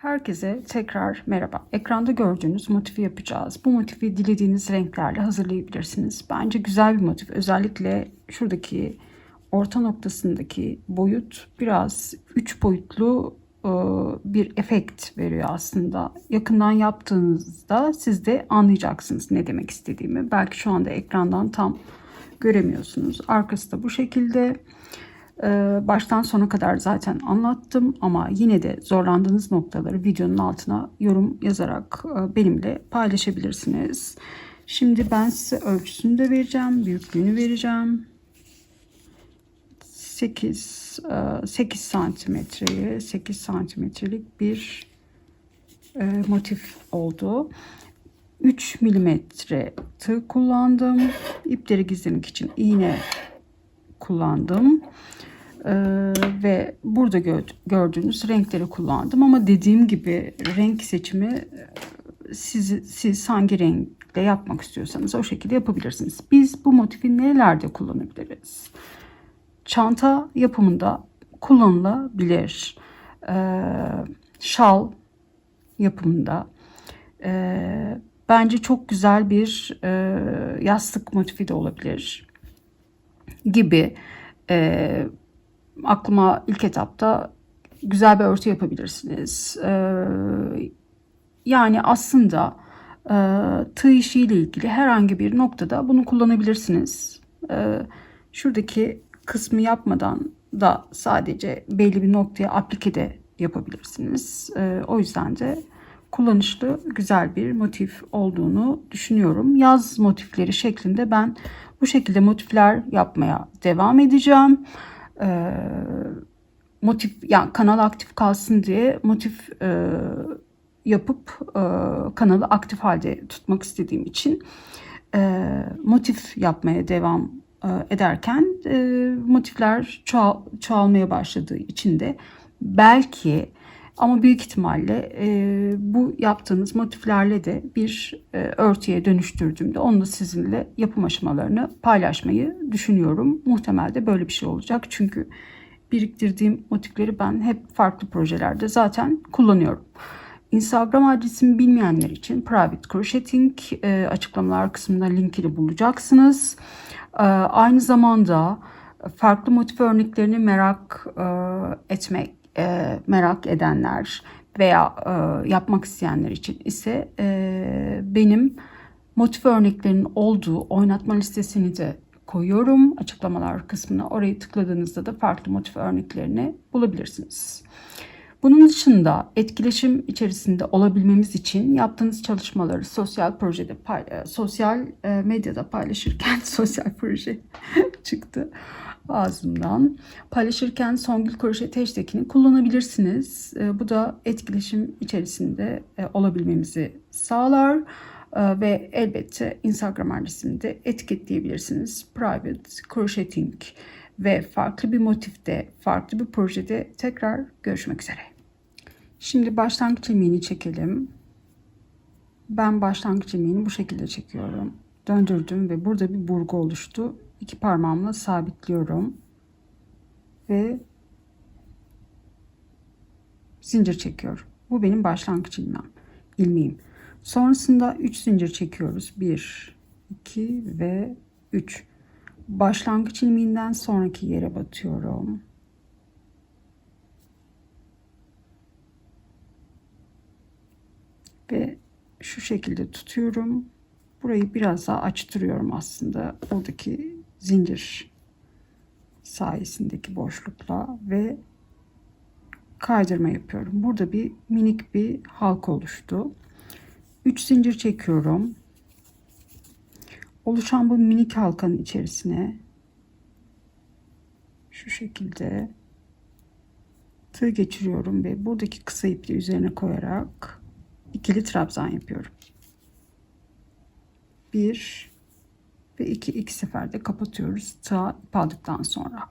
Herkese tekrar merhaba. Ekranda gördüğünüz motifi yapacağız. Bu motifi dilediğiniz renklerle hazırlayabilirsiniz. Bence güzel bir motif. Özellikle şuradaki orta noktasındaki boyut biraz üç boyutlu e, bir efekt veriyor aslında. Yakından yaptığınızda siz de anlayacaksınız ne demek istediğimi. Belki şu anda ekrandan tam göremiyorsunuz. Arkası da bu şekilde. Baştan sona kadar zaten anlattım ama yine de zorlandığınız noktaları videonun altına yorum yazarak e, benimle paylaşabilirsiniz. Şimdi ben size ölçüsünü de vereceğim, büyüklüğünü vereceğim. 8 8 santimetreye 8 santimetrelik bir e, motif oldu. 3 milimetre tığ kullandım. İpleri gizlemek için iğne kullandım. Ee, ve burada gö gördüğünüz renkleri kullandım ama dediğim gibi renk seçimi e, siz, siz hangi renkle yapmak istiyorsanız o şekilde yapabilirsiniz. Biz bu motifi nelerde kullanabiliriz? Çanta yapımında kullanılabilir. Ee, şal yapımında. Ee, bence çok güzel bir e, yastık motifi de olabilir gibi. Ee, aklıma ilk etapta güzel bir örtü yapabilirsiniz. Ee, yani aslında e, tığ işiyle ilgili herhangi bir noktada bunu kullanabilirsiniz. Ee, şuradaki kısmı yapmadan da sadece belli bir noktaya aplike de yapabilirsiniz. Ee, o yüzden de kullanışlı güzel bir motif olduğunu düşünüyorum. Yaz motifleri şeklinde ben bu şekilde motifler yapmaya devam edeceğim e, motif yani kanal aktif kalsın diye motif e, yapıp e, kanalı aktif halde tutmak istediğim için e, motif yapmaya devam e, ederken e, motifler çoğal, çoğalmaya başladığı için de belki ama büyük ihtimalle e, bu yaptığınız motiflerle de bir e, örtüye dönüştürdüğümde onu da sizinle yapım aşamalarını paylaşmayı düşünüyorum. Muhtemelde böyle bir şey olacak. Çünkü biriktirdiğim motifleri ben hep farklı projelerde zaten kullanıyorum. Instagram adresimi bilmeyenler için Private Crocheting e, açıklamalar kısmında linkini bulacaksınız. E, aynı zamanda farklı motif örneklerini merak e, etmek e, merak edenler veya e, yapmak isteyenler için ise e, benim motif örneklerinin olduğu oynatma listesini de koyuyorum açıklamalar kısmına. Orayı tıkladığınızda da farklı motif örneklerini bulabilirsiniz. Bunun dışında etkileşim içerisinde olabilmemiz için yaptığınız çalışmaları sosyal projede, e, sosyal e, medyada paylaşırken sosyal proje çıktı ağzımdan. Paylaşırken Songül Kroşet hashtagini kullanabilirsiniz. E, bu da etkileşim içerisinde e, olabilmemizi sağlar. E, ve elbette Instagram adresini de etiketleyebilirsiniz. Private Crocheting ve farklı bir motifte, farklı bir projede tekrar görüşmek üzere. Şimdi başlangıç ilmeğini çekelim. Ben başlangıç ilmeğini bu şekilde çekiyorum. Döndürdüm ve burada bir burgu oluştu iki parmağımla sabitliyorum ve zincir çekiyorum. Bu benim başlangıç ilmem, ilmeğim. Sonrasında 3 zincir çekiyoruz. 1, 2 ve 3. Başlangıç ilmeğinden sonraki yere batıyorum. Ve şu şekilde tutuyorum. Burayı biraz daha açtırıyorum aslında. Buradaki zincir sayesindeki boşlukla ve kaydırma yapıyorum. Burada bir minik bir halka oluştu. 3 zincir çekiyorum. Oluşan bu minik halkanın içerisine şu şekilde tığ geçiriyorum ve buradaki kısa ipi üzerine koyarak ikili trabzan yapıyorum. 1 ve iki, iki seferde kapatıyoruz tığ ip aldıktan sonra.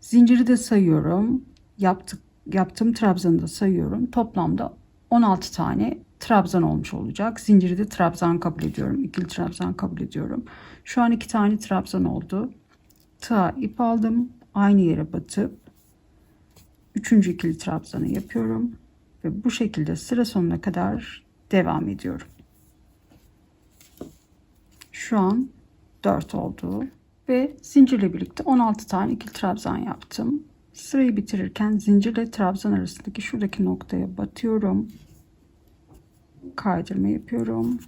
Zinciri de sayıyorum. Yaptık, yaptığım trabzanı da sayıyorum. Toplamda 16 tane trabzan olmuş olacak. Zinciri de trabzan kabul ediyorum. İkili trabzan kabul ediyorum. Şu an iki tane trabzan oldu. Tığa ip aldım. Aynı yere batıp üçüncü ikili trabzanı yapıyorum Ve bu şekilde sıra sonuna kadar devam ediyorum. Şu an 4 oldu ve zincirle birlikte 16 tane ikili trabzan yaptım. Sırayı bitirirken zincirle trabzan arasındaki şuradaki noktaya batıyorum. Kaydırma yapıyorum.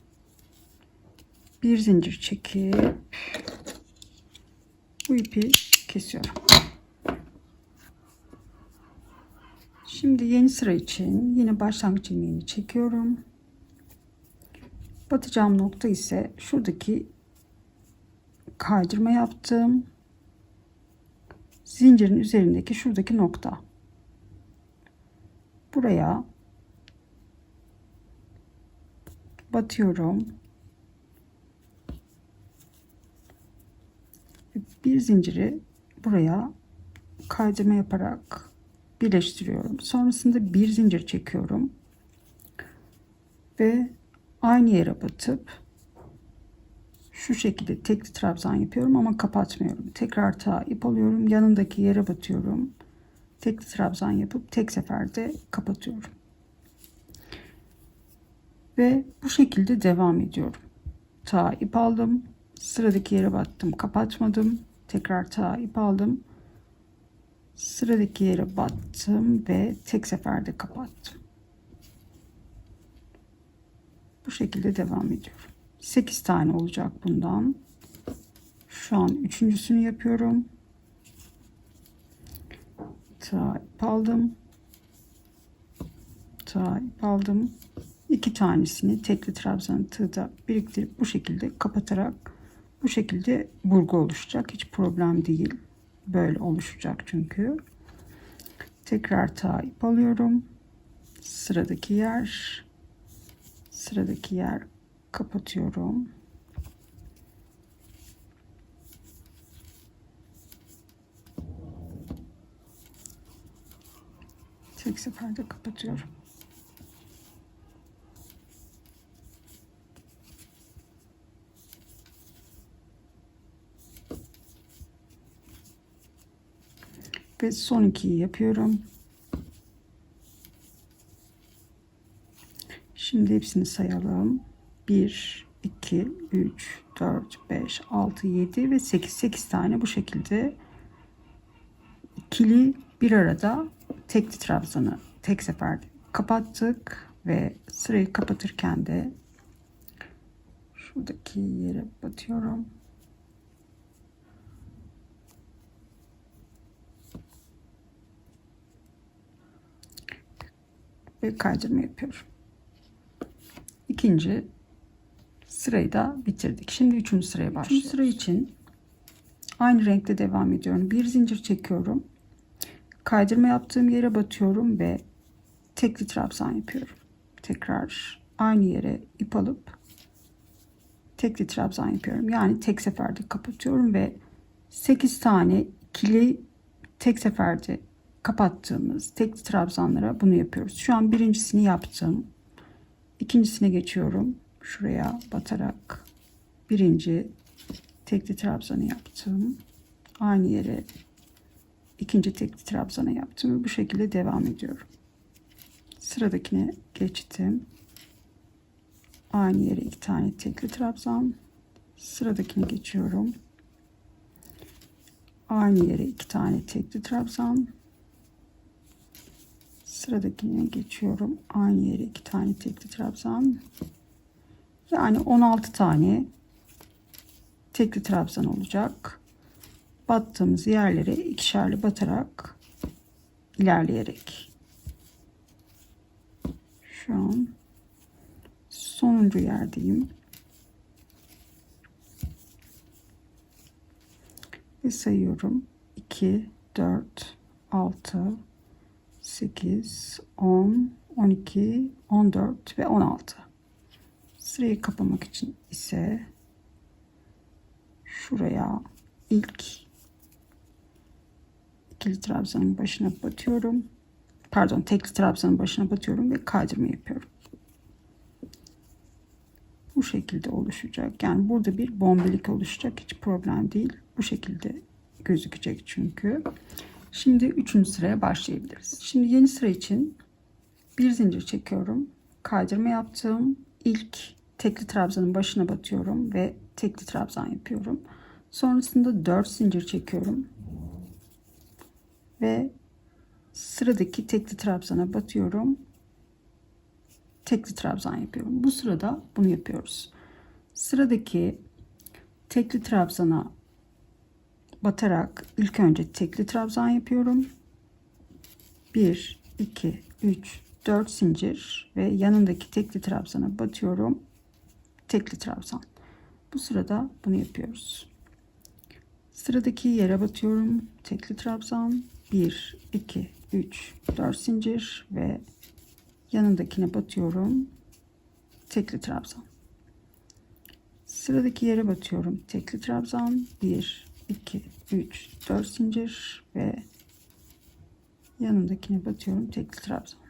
Bir zincir çekip bu ipi kesiyorum. Şimdi yeni sıra için yine başlangıç ilmeğini çekiyorum. Batacağım nokta ise şuradaki kaydırma yaptığım zincirin üzerindeki şuradaki nokta. Buraya batıyorum. Bir zinciri buraya kaydırma yaparak birleştiriyorum. Sonrasında bir zincir çekiyorum. Ve aynı yere batıp şu şekilde tekli trabzan yapıyorum ama kapatmıyorum. Tekrar ta ip alıyorum. Yanındaki yere batıyorum. Tekli trabzan yapıp tek seferde kapatıyorum. Ve bu şekilde devam ediyorum. Ta ip aldım. Sıradaki yere battım. Kapatmadım. Tekrar ta ip aldım. Sıradaki yere battım ve tek seferde kapattım. Bu şekilde devam ediyorum. 8 tane olacak bundan. Şu an üçüncüsünü yapıyorum. Ta ip aldım. Ta ip aldım. İki tanesini tekli trabzan tığda biriktirip bu şekilde kapatarak bu şekilde burgu oluşacak. Hiç problem değil. Böyle oluşacak çünkü. Tekrar ta ip alıyorum. Sıradaki yer sıradaki yer kapatıyorum. Tek seferde kapatıyorum. Ve son ikiyi yapıyorum. Şimdi hepsini sayalım. 1, 2, 3, 4, 5, 6, 7 ve 8. 8 tane bu şekilde ikili bir arada tekli trabzanı tek seferde kapattık ve sırayı kapatırken de şuradaki yere batıyorum. Ve kaydırma yapıyorum. İkinci sırayı da bitirdik. Şimdi üçüncü sıraya başlıyoruz. Üçüncü sıra için aynı renkte devam ediyorum. Bir zincir çekiyorum. Kaydırma yaptığım yere batıyorum ve tekli trabzan yapıyorum. Tekrar aynı yere ip alıp tekli trabzan yapıyorum. Yani tek seferde kapatıyorum ve 8 tane ikili tek seferde kapattığımız tekli trabzanlara bunu yapıyoruz. Şu an birincisini yaptım. İkincisine geçiyorum. Şuraya batarak birinci tekli trabzanı yaptım. Aynı yere ikinci tekli trabzanı yaptım bu şekilde devam ediyorum. Sıradakine geçtim. Aynı yere iki tane tekli trabzan. Sıradakine geçiyorum. Aynı yere iki tane tekli trabzan. Sıradakine geçiyorum. Aynı yere iki tane tekli trabzan. Yani 16 tane tekli trabzan olacak. Battığımız yerlere ikişerli batarak ilerleyerek. Şu an sonuncu yerdeyim. Ve sayıyorum. 2, 4, 6, 8, 10, 12, 14 ve 16. Sırayı kapamak için ise şuraya ilk ikili trabzanın başına batıyorum. Pardon tekli trabzanın başına batıyorum ve kaydırma yapıyorum. Bu şekilde oluşacak. Yani burada bir bombelik oluşacak. Hiç problem değil. Bu şekilde gözükecek çünkü. Şimdi üçüncü sıraya başlayabiliriz. Şimdi yeni sıra için Bir zincir çekiyorum. Kaydırma yaptığım ilk tekli trabzanın başına batıyorum ve tekli trabzan yapıyorum. Sonrasında 4 zincir çekiyorum. Ve sıradaki tekli trabzana batıyorum. Tekli trabzan yapıyorum. Bu sırada bunu yapıyoruz. Sıradaki tekli trabzana batarak ilk önce tekli trabzan yapıyorum. 1 2 3 4 zincir ve yanındaki tekli trabzana batıyorum. Tekli trabzan. Bu sırada bunu yapıyoruz. Sıradaki yere batıyorum. Tekli trabzan. 1 2 3 4 zincir ve yanındakine batıyorum. Tekli trabzan. Sıradaki yere batıyorum. Tekli trabzan. 1 2 3 4 zincir ve yanındakine batıyorum. Tekli trabzan.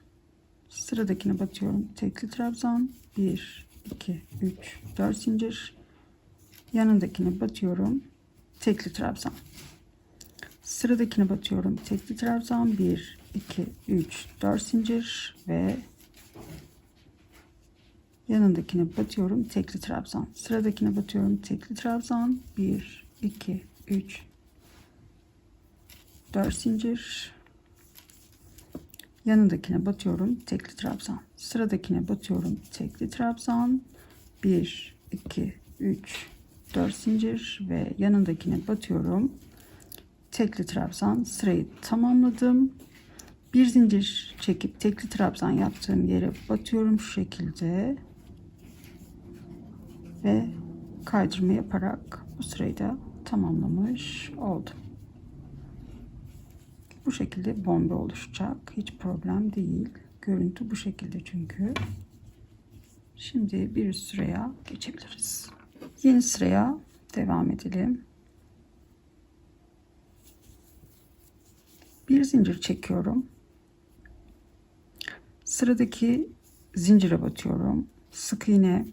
Sıradakine batıyorum. Tekli trabzan. 1 2 3 4 zincir. Yanındakine batıyorum. Tekli trabzan. Sıradakine batıyorum. Tekli trabzan. 1 2 3 4 zincir ve yanındakine batıyorum. Tekli trabzan. Sıradakine batıyorum. Tekli trabzan. 1 2 3 4 zincir yanındakine batıyorum tekli trabzan. Sıradakine batıyorum tekli trabzan. 1 2 3 4 zincir ve yanındakine batıyorum tekli trabzan. Sırayı tamamladım. Bir zincir çekip tekli trabzan yaptığım yere batıyorum şu şekilde. Ve kaydırma yaparak bu sırayı da tamamlamış oldum. Bu şekilde bombe oluşacak. Hiç problem değil. Görüntü bu şekilde çünkü. Şimdi bir üst sıraya geçebiliriz. Yeni sıraya devam edelim. Bir zincir çekiyorum. Sıradaki zincire batıyorum. Sık iğne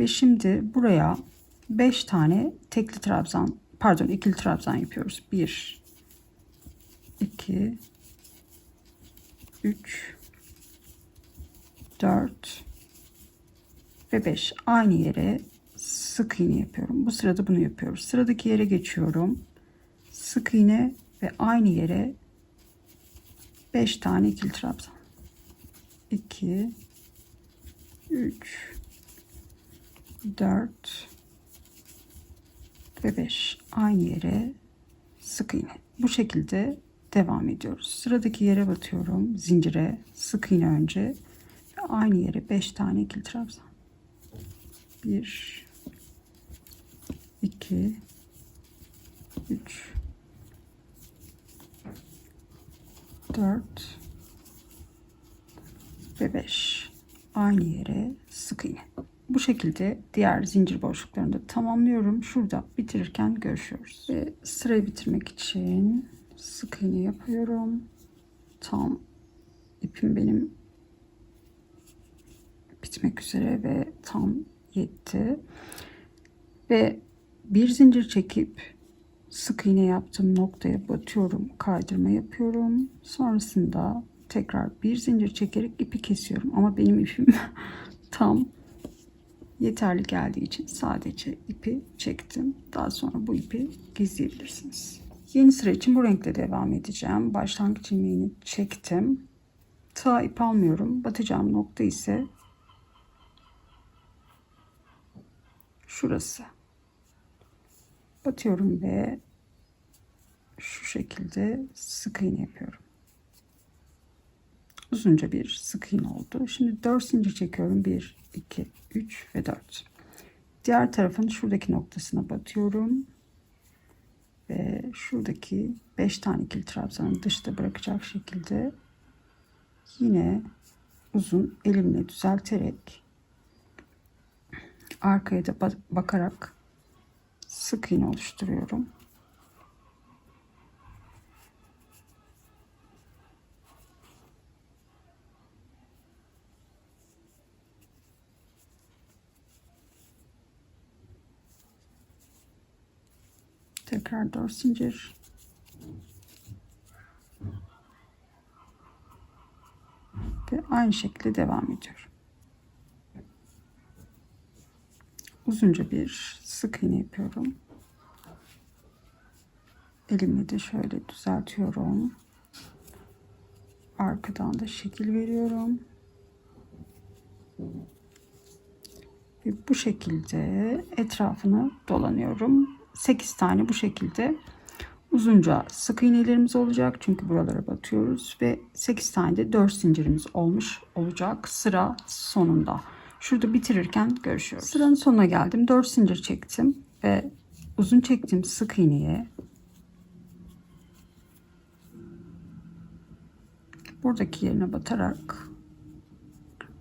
ve şimdi buraya 5 tane tekli trabzan pardon ikili trabzan yapıyoruz. 1 2 3 4 ve 5 aynı yere sık iğne yapıyorum. Bu sırada bunu yapıyoruz. Sıradaki yere geçiyorum. Sık iğne ve aynı yere 5 tane ikili trabzan. 2 3 4 ve 5 aynı yere sık iğne. Bu şekilde devam ediyoruz. Sıradaki yere batıyorum. Zincire sık iğne önce ve aynı yere 5 tane ikili trabzan. 1 2 3 4 ve 5 aynı yere sık iğne. Bu şekilde diğer zincir boşluklarını da tamamlıyorum. Şurada bitirirken görüşüyoruz. Ve sırayı bitirmek için sık iğne yapıyorum. Tam ipim benim bitmek üzere ve tam yetti. Ve bir zincir çekip sık iğne yaptığım noktaya batıyorum. Kaydırma yapıyorum. Sonrasında tekrar bir zincir çekerek ipi kesiyorum. Ama benim ipim tam yeterli geldiği için sadece ipi çektim. Daha sonra bu ipi gizleyebilirsiniz. Yeni sıra için bu renkle devam edeceğim. Başlangıç ilmeğini çektim. Ta ip almıyorum. Batacağım nokta ise şurası. Batıyorum ve şu şekilde sık iğne yapıyorum. Uzunca bir sık iğne oldu. Şimdi 4 zincir çekiyorum. 1 2 3 ve 4. Diğer tarafın şuradaki noktasına batıyorum. Ve şuradaki 5 tane ikili trabzanı dışta bırakacak şekilde yine uzun elimle düzelterek arkaya da bakarak sık iğne oluşturuyorum. Tekrar 4 zincir. Ve Aynı şekilde devam ediyorum. Uzunca bir sık iğne yapıyorum. Elimi de şöyle düzeltiyorum. Arkadan da şekil veriyorum. Ve bu şekilde etrafını dolanıyorum. 8 tane bu şekilde uzunca sık iğnelerimiz olacak. Çünkü buralara batıyoruz ve 8 tane de 4 zincirimiz olmuş olacak sıra sonunda. Şurada bitirirken görüşüyoruz. Sıranın sonuna geldim. 4 zincir çektim ve uzun çektiğim sık iğneye buradaki yerine batarak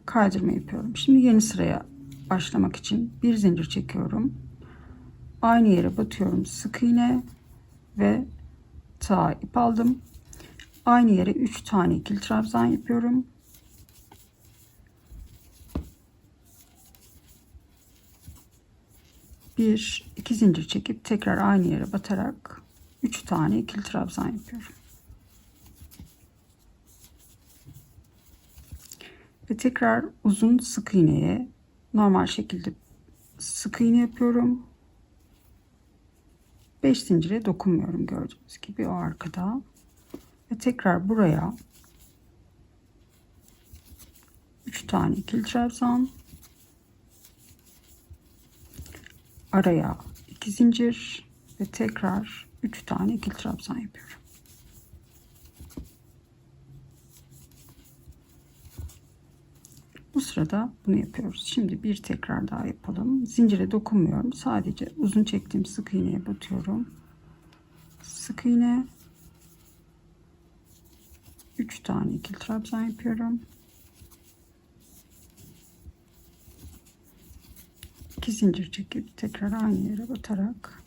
kaydırma yapıyorum. Şimdi yeni sıraya başlamak için bir zincir çekiyorum. Aynı yere batıyorum sık iğne ve tığ ip aldım. Aynı yere 3 tane ikili trabzan yapıyorum. Bir, iki zincir çekip tekrar aynı yere batarak 3 tane ikili trabzan yapıyorum. Ve tekrar uzun sık iğneye normal şekilde sık iğne yapıyorum. 5 zincire dokunmuyorum gördüğünüz gibi o arkada. Ve tekrar buraya 3 tane ikili trabzan araya 2 zincir ve tekrar 3 tane ikili trabzan yapıyorum. Bu sırada bunu yapıyoruz. Şimdi bir tekrar daha yapalım. Zincire dokunmuyorum. Sadece uzun çektiğim sık iğneye batıyorum. Sık iğne 3 tane ikili trabzan yapıyorum. 2 zincir çekip tekrar aynı yere batarak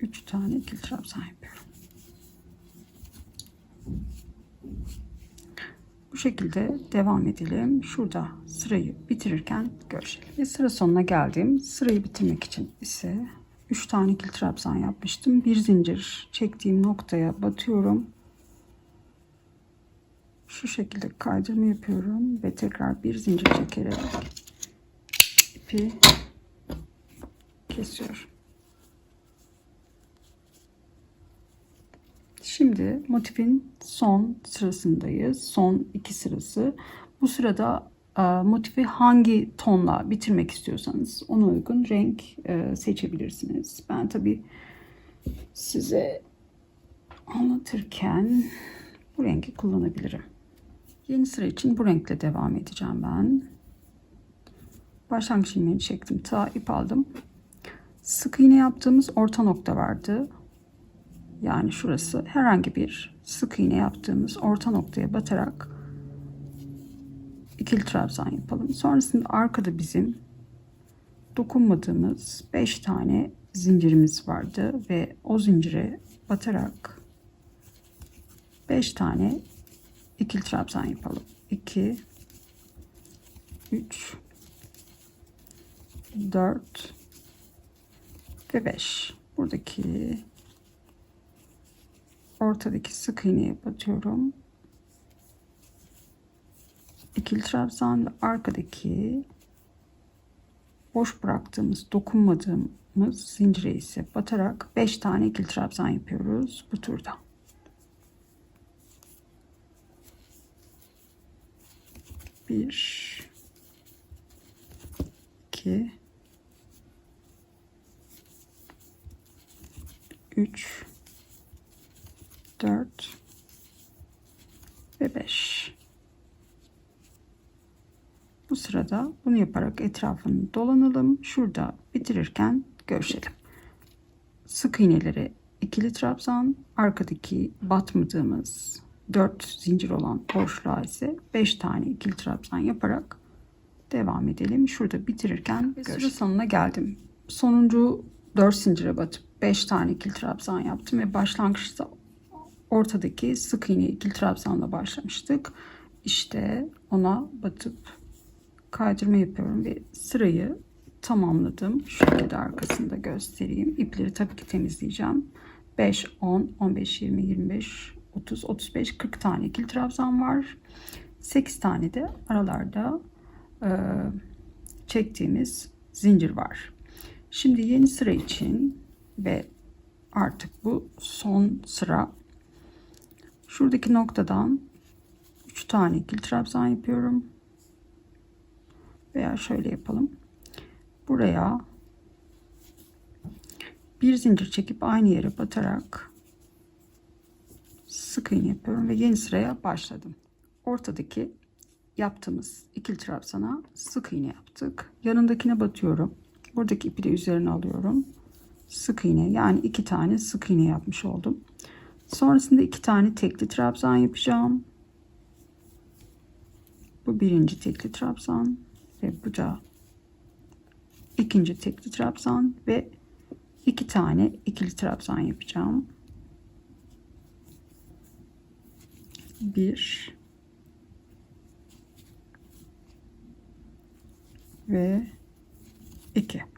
3 tane ikili trabzan yapıyorum. Bu şekilde devam edelim. Şurada sırayı bitirirken görüşelim. Ve sıra sonuna geldim. Sırayı bitirmek için ise 3 tane ikili trabzan yapmıştım. Bir zincir çektiğim noktaya batıyorum. Şu şekilde kaydırma yapıyorum ve tekrar bir zincir çekerek ipi kesiyorum. Şimdi motifin son sırasındayız. Son iki sırası. Bu sırada e, motifi hangi tonla bitirmek istiyorsanız ona uygun renk e, seçebilirsiniz. Ben tabi size anlatırken bu rengi kullanabilirim. Yeni sıra için bu renkle devam edeceğim ben. Başlangıç ilmeğini çektim. Ta ip aldım. Sık iğne yaptığımız orta nokta vardı yani şurası herhangi bir sık iğne yaptığımız orta noktaya batarak ikili trabzan yapalım. Sonrasında arkada bizim dokunmadığımız 5 tane zincirimiz vardı ve o zincire batarak 5 tane ikili trabzan yapalım. 2 3 4 ve 5. Buradaki ortadaki sık iğneye batıyorum. İkili trabzan ve arkadaki boş bıraktığımız, dokunmadığımız zincire ise batarak 5 tane ikili trabzan yapıyoruz bu turda. Bir, iki, üç, 4 ve 5. Bu sırada bunu yaparak etrafını dolanalım. Şurada bitirirken görüşelim. Sık iğneleri ikili trabzan, arkadaki batmadığımız 4 zincir olan boşluğa ise 5 tane ikili trabzan yaparak devam edelim. Şurada bitirirken sıra sonuna geldim. Sonuncu 4 zincire batıp 5 tane ikili trabzan yaptım ve başlangıçta ortadaki sık iğne ikili trabzanla başlamıştık. İşte ona batıp kaydırma yapıyorum ve sırayı tamamladım. Şu şekilde arkasında göstereyim. İpleri tabii ki temizleyeceğim. 5, 10, 15, 20, 25, 30, 35, 40 tane ikili trabzan var. 8 tane de aralarda e, çektiğimiz zincir var. Şimdi yeni sıra için ve artık bu son sıra şuradaki noktadan 3 tane ikili trabzan yapıyorum. Veya şöyle yapalım. Buraya bir zincir çekip aynı yere batarak sık iğne yapıyorum ve yeni sıraya başladım. Ortadaki yaptığımız ikili trabzana sık iğne yaptık. Yanındakine batıyorum. Buradaki ipi de üzerine alıyorum. Sık iğne yani iki tane sık iğne yapmış oldum. Sonrasında iki tane tekli trabzan yapacağım. Bu birinci tekli trabzan ve bu da ikinci tekli trabzan ve iki tane ikili trabzan yapacağım. Bir ve iki.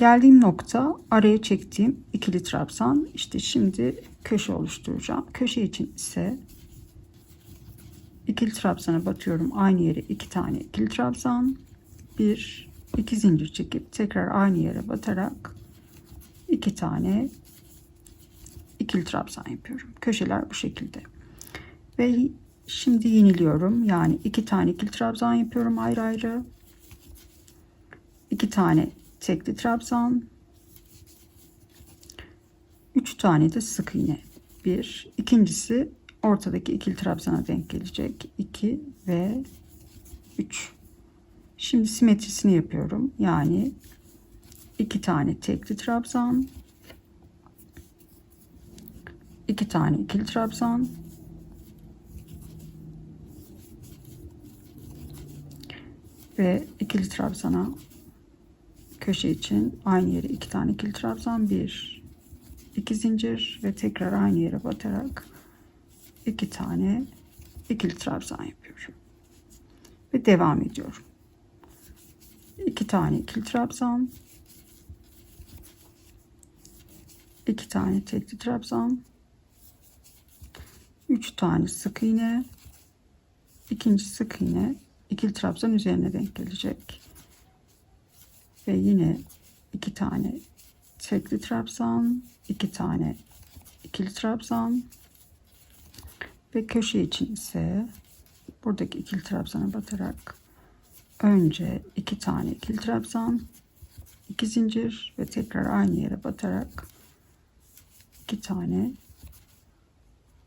Geldiğim nokta araya çektiğim ikili trabzan. İşte şimdi köşe oluşturacağım. Köşe için ise ikili trabzana batıyorum. Aynı yere iki tane ikili trabzan. Bir, iki zincir çekip tekrar aynı yere batarak iki tane ikili trabzan yapıyorum. Köşeler bu şekilde. Ve şimdi yeniliyorum. Yani iki tane ikili trabzan yapıyorum ayrı ayrı. iki tane tekli trabzan. Üç tane de sık iğne. Bir. ikincisi ortadaki ikili trabzana denk gelecek. 2 ve 3. Şimdi simetrisini yapıyorum. Yani iki tane tekli trabzan, iki tane ikili trabzan, ve ikili trabzana köşe için aynı yere iki tane ikili trabzan, bir, iki zincir ve tekrar aynı yere batarak iki tane ikili trabzan yapıyorum ve devam ediyorum. 2 tane ikili trabzan. 2 tane tekli trabzan. 3 tane sık iğne. ikinci sık iğne ikili trabzan üzerine denk gelecek. Ve yine 2 tane tekli trabzan, 2 tane ikili trabzan ve köşe için ise buradaki ikili trabzana batarak önce iki tane ikili trabzan iki zincir ve tekrar aynı yere batarak iki tane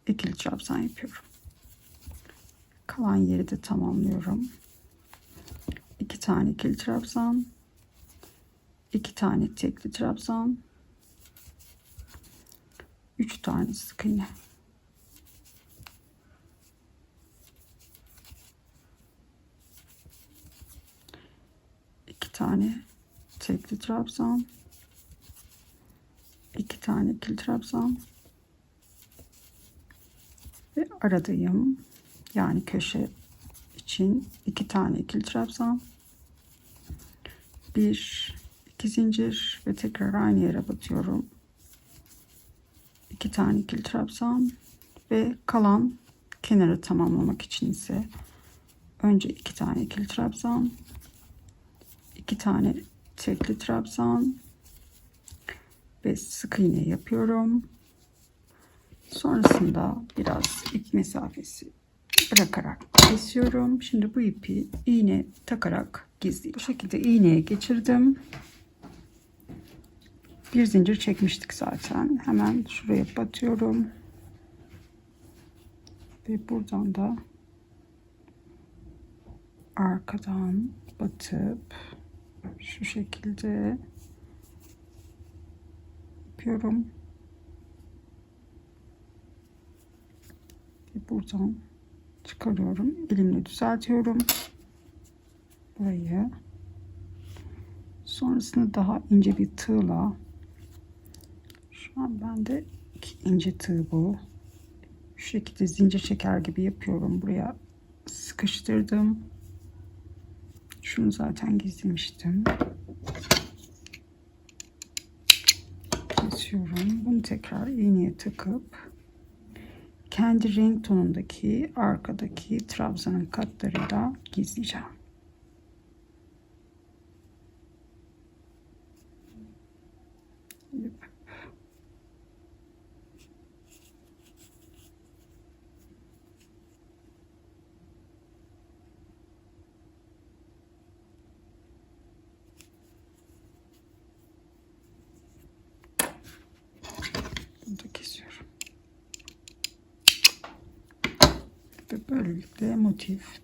ikili trabzan yapıyorum. Kalan yeri de tamamlıyorum. iki tane ikili trabzan iki tane tekli trabzan. Üç tane sık iğne. tane tekli trabzan. İki tane ikili trabzan. Ve aradayım yani köşe için iki tane ikili trabzan. Bir iki zincir ve tekrar aynı yere batıyorum iki tane ikili trabzan ve kalan kenarı tamamlamak için ise önce iki tane ikili trabzan iki tane tekli trabzan ve sık iğne yapıyorum. Sonrasında biraz ip mesafesi bırakarak kesiyorum. Şimdi bu ipi iğne takarak gizleyeceğim. Bu şekilde iğneye geçirdim. Bir zincir çekmiştik zaten. Hemen şuraya batıyorum. Ve buradan da arkadan batıp şu şekilde yapıyorum. Ve buradan çıkarıyorum. Elimle düzeltiyorum. Burayı. Sonrasında daha ince bir tığla an bende iki ince tığ bu. Şu şekilde zincir çeker gibi yapıyorum. Buraya sıkıştırdım. Şunu zaten gizlemiştim. Kesiyorum. Bunu tekrar iğneye takıp kendi renk tonundaki arkadaki trabzanın katlarıyla gizleyeceğim. Bunu da kesiyorum. Ve böylelikle motif bitti.